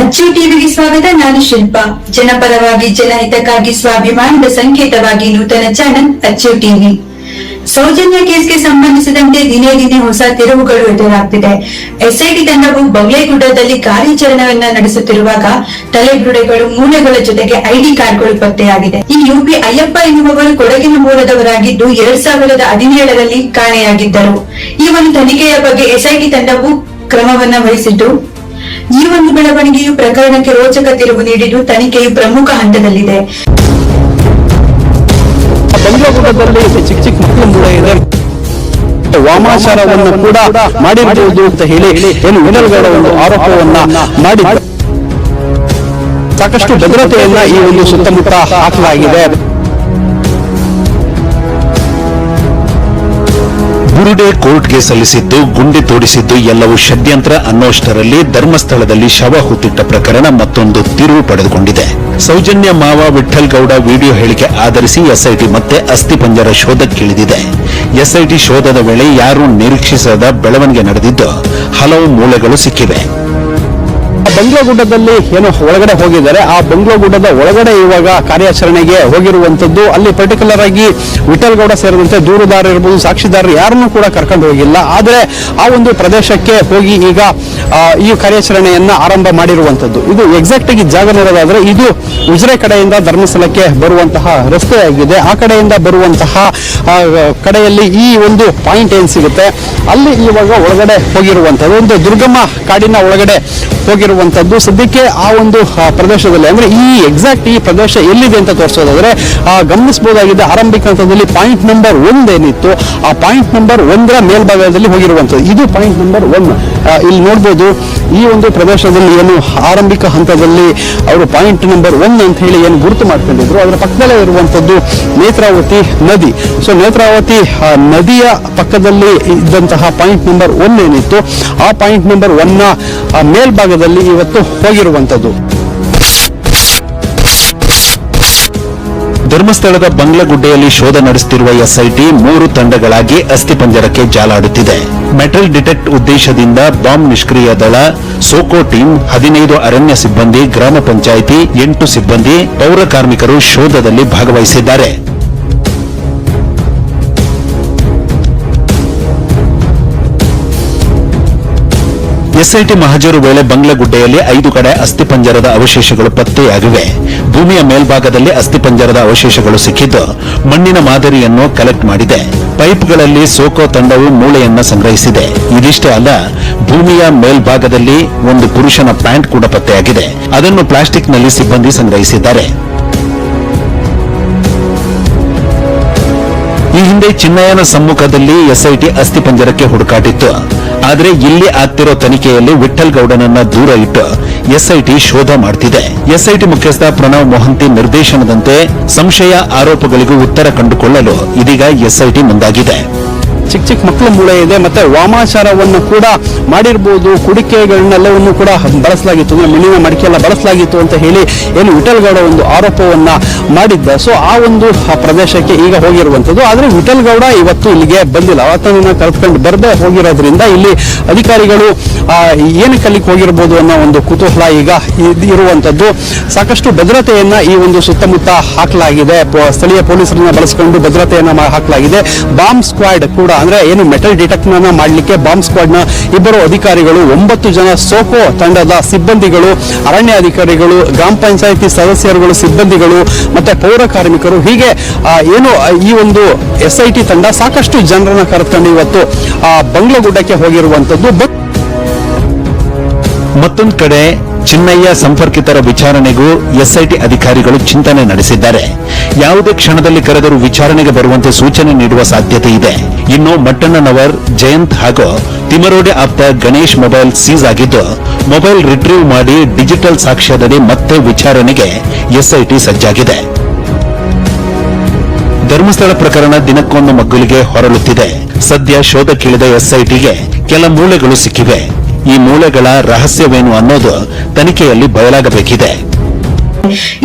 ಅಚ್ಚು ಟಿವಿಗೆ ಸ್ವಾಗತ, ನಾನು ಶಿಲ್ಪಾ. ಜನಪರವಾಗಿ ಜನಹಿತಕ್ಕಾಗಿ ಸ್ವಾಭಿಮಾನದ ಸಂಕೇತವಾಗಿ ನೂತನ ಚಾನೆಲ್ ಅಚ್ಚು ಟಿವಿ. ಸೌಜನ್ಯ ಕೇಸ್ಗೆ ಸಂಬಂಧಿಸಿದಂತೆ ದಿನೇ ದಿನೇ ಹೊಸ ತಿರುವುಗಳು ಎದುರಾಗ್ತಿದೆ. ಎಸ್ಐಟಿ ತಂಡವು ಬಗ್ಲೇಗುಡ್ಡದಲ್ಲಿ ಕಾರ್ಯಾಚರಣೆಯನ್ನ ನಡೆಸುತ್ತಿರುವಾಗ ತಲೆಬುರುಡೆಗಳು ಮೂಲೆಗಳ ಜೊತೆಗೆ ಐಡಿ ಕಾರ್ಡ್ಗಳು ಪತ್ತೆಯಾಗಿದೆ. ಈ ಯುಪಿ ಅಯ್ಯಪ್ಪ ಎನ್ನುವವರು ಕೊಡಗಿನ ಮೂಲದವರಾಗಿದ್ದು ಎರಡ್ ಸಾವಿರದ ಹದಿನೇಳರಲ್ಲಿ ಕಾಣೆಯಾಗಿದ್ದರು. ಈ ಒಂದು ತನಿಖೆಯ ಬಗ್ಗೆ ಎಸ್ಐಟಿ ತಂಡವು ಕ್ರಮವನ್ನ ವಹಿಸಿದ್ದು ಈ ಒಂದು ಬೆಳವಣಿಗೆಯು ಪ್ರಕರಣಕ್ಕೆ ರೋಚಕ ತಿರುವು ನೀಡಿದ್ದು ತನಿಖೆಯು ಪ್ರಮುಖ ಹಂತದಲ್ಲಿದೆ. ಚಿಕ್ಕ ಚಿಕ್ಕ ಮಕ್ಕಳು ಕೂಡ ಇದೆ. ವಾಮಾಚಾರವನ್ನು ಕೂಡ ಮಾಡಿರಬಹುದು ಅಂತ ಹೇಳಿ ಏನು ವಿನಲ್ಗಳ ಒಂದು ಆರೋಪವನ್ನ ಮಾಡಿ ಸಾಕಷ್ಟು ಭದ್ರತೆಯನ್ನ ಈ ಒಂದು ಸುತ್ತಮುತ್ತ ಹಾಕಲಾಗಿದೆ. ಬುರುಡೆ ಕೋರ್ಟ್ಗೆ ಸಲ್ಲಿಸಿದ್ದು, ಗುಂಡಿ ತೋಡಿಸಿದ್ದು ಎಲ್ಲವೂ ಷಡ್ಯಂತ್ರ ಅನ್ನೋಷ್ಟರಲ್ಲಿ ಧರ್ಮಸ್ಥಳದಲ್ಲಿ ಶವ ಹೂತಿಟ್ಟ ಪ್ರಕರಣ ಮತ್ತೊಂದು ತಿರುವು ಪಡೆದುಕೊಂಡಿದೆ. ಸೌಜನ್ಯ ಮಾವ ವಿಠಲ್ ಗೌಡ ವಿಡಿಯೋ ಹೇಳಿಕೆ ಆಧರಿಸಿ ಎಸ್ಐಟಿ ಮತ್ತೆ ಅಸ್ಥಿಪಂಜರ ಶೋಧಕ್ಕಿಳಿದಿದೆ. ಎಸ್ಐಟಿ ಶೋಧದ ವೇಳೆ ಯಾರೂ ನಿರೀಕ್ಷಿಸದ ಬೆಳವಣಿಗೆ ನಡೆದಿದ್ದು, ಹಲವು ಮೂಲಗಳು ಸಿಕ್ಕಿವೆ. ಬಂಗ್ಲಾಗುಡ್ಡದಲ್ಲಿ ಏನು ಒಳಗಡೆ ಹೋಗಿದ್ದಾರೆ. ಆ ಬಂಗ್ಲಾಗುಡ್ಡದ ಒಳಗಡೆ ಇವಾಗ ಕಾರ್ಯಾಚರಣೆಗೆ ಹೋಗಿರುವಂತದ್ದು ಅಲ್ಲಿ ಪರ್ಟಿಕ್ಯುಲರ್ ಆಗಿ ವಿಠಲ್ ಗೌಡ ಸೇರಿದಂತೆ ದೂರುದಾರ ಇರ್ಬೋದು, ಸಾಕ್ಷಿದಾರರು ಯಾರನ್ನು ಕೂಡ ಕರ್ಕೊಂಡು ಹೋಗಿಲ್ಲ. ಆದರೆ ಆ ಒಂದು ಪ್ರದೇಶಕ್ಕೆ ಹೋಗಿ ಈಗ ಈ ಕಾರ್ಯಾಚರಣೆಯನ್ನ ಆರಂಭ ಮಾಡಿರುವಂತದ್ದು. ಇದು ಎಕ್ಸಾಕ್ಟ್ ಆಗಿ ಜಾಗ ನೋಡೋದಾದ್ರೆ ಇದು ಉಜಿರೆ ಕಡೆಯಿಂದ ಧರ್ಮಸ್ಥಳಕ್ಕೆ ಬರುವಂತಹ ರಸ್ತೆಯಾಗಿದೆ ಆ ಕಡೆಯಿಂದ ಬರುವಂತಹ ಕಡೆಯಲ್ಲಿ ಈ ಒಂದು ಪಾಯಿಂಟ್ ಏನ್ ಸಿಗುತ್ತೆ? ಅಲ್ಲಿ ಇವಾಗ ಒಳಗಡೆ ಹೋಗಿರುವಂತದ್ದು. ಒಂದು ದುರ್ಗಮ್ಮ ಕಾಡಿನ ಒಳಗಡೆ ಹೋಗಿರುವಂತದ್ದು ಸದ್ಯಕ್ಕೆ ಆ ಒಂದು ಪ್ರದೇಶದಲ್ಲಿ. ಅಂದ್ರೆ ಈ ಎಕ್ಸಾಕ್ಟ್ ಈ ಪ್ರದೇಶ ಎಲ್ಲಿದೆ ಅಂತ ತೋರಿಸೋದಾದ್ರೆ ಗಮನಿಸಬಹುದಾಗಿದೆ ಆರಂಭಿಕ ಹಂತದಲ್ಲಿ ಪಾಯಿಂಟ್ ನಂಬರ್ ಒಂದ್ ಏನಿತ್ತು, ಆ ಪಾಯಿಂಟ್ ನಂಬರ್ ಒಂದರ ಮೇಲ್ಭಾಗದಲ್ಲಿ ಹೋಗಿರುವಂತದ್ದು ಇದು ಪಾಯಿಂಟ್ ನಂಬರ್ ಒನ್ ಇಲ್ಲಿ ನೋಡ್ಬೋದು, ಈ ಒಂದು ಪ್ರದೇಶದಲ್ಲಿ ಏನು ಆರಂಭಿಕ ಹಂತದಲ್ಲಿ ಅವರು ಪಾಯಿಂಟ್ ನಂಬರ್ ಒನ್ ಅಂತ ಹೇಳಿ ಏನು ಗುರುತು ಮಾಡ್ಕೊಂಡಿದ್ರು. ಅದರ ಪಕ್ಕದಲ್ಲೇ ಇರುವಂತದ್ದು ನೇತ್ರಾವತಿ ನದಿ. ಸೊ ನೇತ್ರಾವತಿ ನದಿಯ ಪಕ್ಕದಲ್ಲಿ ಇದ್ದಂತಹ ಪಾಯಿಂಟ್ ನಂಬರ್ ಒನ್ ಏನಿತ್ತು, ಆ ಪಾಯಿಂಟ್ ನಂಬರ್ ಒನ್ನ ಆ, ಮೇಲ್ಭಾಗದಲ್ಲಿ ಇವತ್ತು ಹೋಗಿರುವಂತದ್ದು ಧರ್ಮಸ್ಥಳದ ಬಂಗ್ಲಗುಡ್ಡೆಯಲ್ಲಿ ಶೋಧ ನಡೆಸುತ್ತಿರುವ ಎಸ್ಐಟಿ ಮೂರು ತಂಡಗಳಾಗಿ ಅಸ್ಥಿಪಂಜರಕ್ಕೆ ಜಾಲಾಡುತ್ತಿದೆ. ಮೆಟಲ್ ಡಿಟೆಕ್ಟ್ ಉದ್ದೇಶದಿಂದ ಬಾಂಬ್ ನಿಷ್ಕ್ರಿಯ ದಳ ಸೋಕೋ ಟೀಮ್ ಹದಿನೈದು ಅರಣ್ಯ ಸಿಬ್ಬಂದಿ ಗ್ರಾಮ ಪಂಚಾಯಿತಿ ಎಂಟು ಸಿಬ್ಬಂದಿ ಪೌರ ಕಾರ್ಮಿಕರು ಶೋಧದಲ್ಲಿ ಭಾಗವಹಿಸಿದ್ದಾರೆ. ಎಸ್ಐಟಿ ಮಹಜರು ವೇಳೆ ಬಂಗ್ಲಗುಡ್ಡೆಯಲ್ಲಿ ಐದು ಕಡೆ ಅಸ್ಥಿಪಂಜರದ ಅವಶೇಷಗಳು ಪತ್ತೆಯಾಗಿವೆ. ಭೂಮಿಯ ಮೇಲ್ಭಾಗದಲ್ಲಿ ಅಸ್ಥಿಪಂಜರದ ಅವಶೇಷಗಳು ಸಿಕ್ಕಿದ್ದು ಮಣ್ಣಿನ ಮಾದರಿಯನ್ನು ಕಲೆಕ್ಟ್ ಮಾಡಿದೆ. ಪೈಪ್ಗಳಲ್ಲಿ ಸೋಕೋ ತಂಡವು ಮೂಳೆಯನ್ನ ಸಂಗ್ರಹಿಸಿದೆ. ಇದಿಷ್ಟೇ ಅಲ್ಲ, ಭೂಮಿಯ ಮೇಲ್ಭಾಗದಲ್ಲಿ ಒಂದು ಪುರುಷನ ಪ್ಯಾಂಟ್ ಕೂಡ ಪತ್ತೆಯಾಗಿದೆ. ಅದನ್ನು ಪ್ಲಾಸ್ಟಿಕ್ನಲ್ಲಿ ಸಿಬ್ಬಂದಿ ಸಂಗ್ರಹಿಸಿದ್ದಾರೆ. ಈ ಹಿಂದೆ ಚಿನ್ನಯ್ಯನ ಸಮ್ಮುಖದಲ್ಲಿ ಎಸ್ಐಟಿ ಅಸ್ಥಿಪಂಜರಕ್ಕೆ ಹುಡುಕಾಟಿತ್ತು. ಆದರೆ ಇಲ್ಲಿ ಆಗ್ತಿರೋ ತನಿಖೆಯಲ್ಲಿ ವಿಠಲ್ ಗೌಡನನ್ನ ದೂರ ಇಟ್ಟು ಎಸ್ಐಟಿ ಶೋಧ ಮಾಡ್ತಿದೆ. ಎಸ್ಐಟಿ ಮುಖ್ಯಸ್ಥ ಪ್ರಣವ್ ಮೊಹಂತಿ ನಿರ್ದೇಶನದಂತೆ ಸಂಶಯ ಆರೋಪಗಳಿಗೂ ಉತ್ತರ ಕಂಡುಕೊಳ್ಳಲು ಇದೀಗ ಎಸ್ಐಟಿ ಮುಂದಾಗಿದೆ. ಚಿಕ್ಕ ಚಿಕ್ಕ ಮಕ್ಕಳ ಮೂಳೆ ಇದೆ ಮತ್ತೆ ವಾಮಾಚಾರವನ್ನು ಕೂಡ ಮಾಡಿರ್ಬೋದು. ಕುಡಿಕೆಗಳನ್ನೆಲ್ಲವನ್ನು ಕೂಡ ಬಳಸಲಾಗಿತ್ತು. ಅಂದ್ರೆ ಮಣ್ಣಿನ ಮಡಿಕೆ ಎಲ್ಲ ಬಳಸಲಾಗಿತ್ತು ಅಂತ ಹೇಳಿ ಏನು ವಿಠಲ್ಗೌಡ ಒಂದು ಆರೋಪವನ್ನ ಮಾಡಿದ್ದ. ಸೊ ಆ ಒಂದು ಪ್ರದೇಶಕ್ಕೆ ಈಗ ಹೋಗಿರುವಂತದ್ದು ಆದ್ರೆ ವಿಠಲ್ಗೌಡ ಇವತ್ತು ಇಲ್ಲಿಗೆ ಬಂದಿಲ್ಲ. ಆತನನ್ನ ಕರೆದುಕೊಂಡು ಬರದೆ ಹೋಗಿರೋದ್ರಿಂದ ಇಲ್ಲಿ ಅಧಿಕಾರಿಗಳು ಆ, ಏನಕ್ಕೆ ಅಲ್ಲಿಗೆ ಹೋಗಿರ್ಬೋದು ಅನ್ನೋ ಒಂದು ಕುತೂಹಲ ಈಗ ಇರುವಂತದ್ದು ಸಾಕಷ್ಟು ಭದ್ರತೆಯನ್ನ ಈ ಒಂದು ಸುತ್ತಮುತ್ತ ಹಾಕಲಾಗಿದೆ. ಸ್ಥಳೀಯ ಪೊಲೀಸರನ್ನ ಬಳಸಿಕೊಂಡು ಭದ್ರತೆಯನ್ನ ಹಾಕಲಾಗಿದೆ. ಬಾಂಬ್ ಸ್ಕ್ವಾಡ್ ಕೂಡ ಅಂದ್ರೆ ಏನು ಮೆಟಲ್ ಡಿಟೆಕ್ಟ್ ಮಾಡಲಿಕ್ಕೆ ಬಾಂಬ್ ಸ್ಕ್ವಾಡ್ನ ಇಬ್ಬರು ಅಧಿಕಾರಿಗಳು ಒಂಬತ್ತು ಜನ ಸೋಪೋ ತಂಡದ ಸಿಬ್ಬಂದಿಗಳು ಅರಣ್ಯ ಅಧಿಕಾರಿಗಳು ಗ್ರಾಮ ಪಂಚಾಯಿತಿ ಸದಸ್ಯರುಗಳು ಸಿಬ್ಬಂದಿಗಳು ಮತ್ತೆ ಪೌರ ಕಾರ್ಮಿಕರು. ಹೀಗೆ ಏನು ಈ ಒಂದು ಎಸ್ ಐ ಟಿ ತಂಡ ಸಾಕಷ್ಟು ಜನರನ್ನ ಕರೆದುಕೊಂಡು ಇವತ್ತು ಆ, ಬಂಗ್ಲಗುಡ್ಡಕ್ಕೆ ಹೋಗಿರುವಂತದ್ದು ಮತ್ತೊಂದು ಕಡೆ ಚಿನ್ನಯ್ಯ ಸಂಪರ್ಕಿತರ ವಿಚಾರಣೆಗೂ ಎಸ್ಐಟಿ ಅಧಿಕಾರಿಗಳು ಚಿಂತನೆ ನಡೆಸಿದ್ದಾರೆ. ಯಾವುದೇ ಕ್ಷಣದಲ್ಲಿ ಕರೆದರೂ ವಿಚಾರಣೆಗೆ ಬರುವಂತೆ ಸೂಚನೆ ನೀಡುವ ಸಾಧ್ಯತೆ ಇದೆ. ಇನ್ನು ಮಟ್ಟಣ್ಣನವರ್, ಜಯಂತ್ ಹಾಗೂ ತಿಮರೋಡೆ ಆಪ್ತ ಗಣೇಶ್ ಮೊಬೈಲ್ ಸೀಸ್ ಆಗಿದ್ದು, ಮೊಬೈಲ್ ರಿಟ್ರೀವ್ ಮಾಡಿ ಡಿಜಿಟಲ್ ಸಾಕ್ಷ್ಯದಡಿ ಮತ್ತೆ ವಿಚಾರಣೆಗೆ ಎಸ್ಐಟಿ ಸಜ್ಜಾಗಿದೆ. ಧರ್ಮಸ್ಥಳ ಪ್ರಕರಣ ದಿನಕ್ಕೊಂದು ಮಗ್ಗುಲಿಗೆ ಹೊರಳುತ್ತಿದೆ. ಸದ್ಯ ಶೋಧಕ್ಕಿಳಿದ ಎಸ್ಐಟಿಗೆ ಕೆಲ ಮೂಲೆಗಳು ಸಿಕ್ಕಿವೆ. ಈ ಮೂಳೆಗಳ ರಹಸ್ಯವೇನು ಅನ್ನೋದು ತನಿಖೆಯಲ್ಲಿ ಬಯಲಾಗಬೇಕಿದೆ.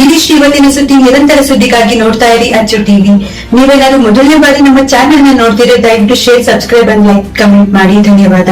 ಇದಿಷ್ಟು ಇವತ್ತಿನ ಸುದ್ದಿ ನಿರಂತರ ಸುದ್ದಿಗಾಗಿ ನೋಡ್ತಾ ಇರಿ ಅಚ್ಚು ಟಿವಿ. ನೀವೇನಾದ್ರೂ ಮೊದಲನೇ ಬಾರಿ ನಮ್ಮ ಚಾನೆಲ್ನ ನೋಡ್ತಿದ್ರೆ ದಯವಿಟ್ಟು share, subscribe and like, comment ಮಾಡಿ. ಧನ್ಯವಾದ.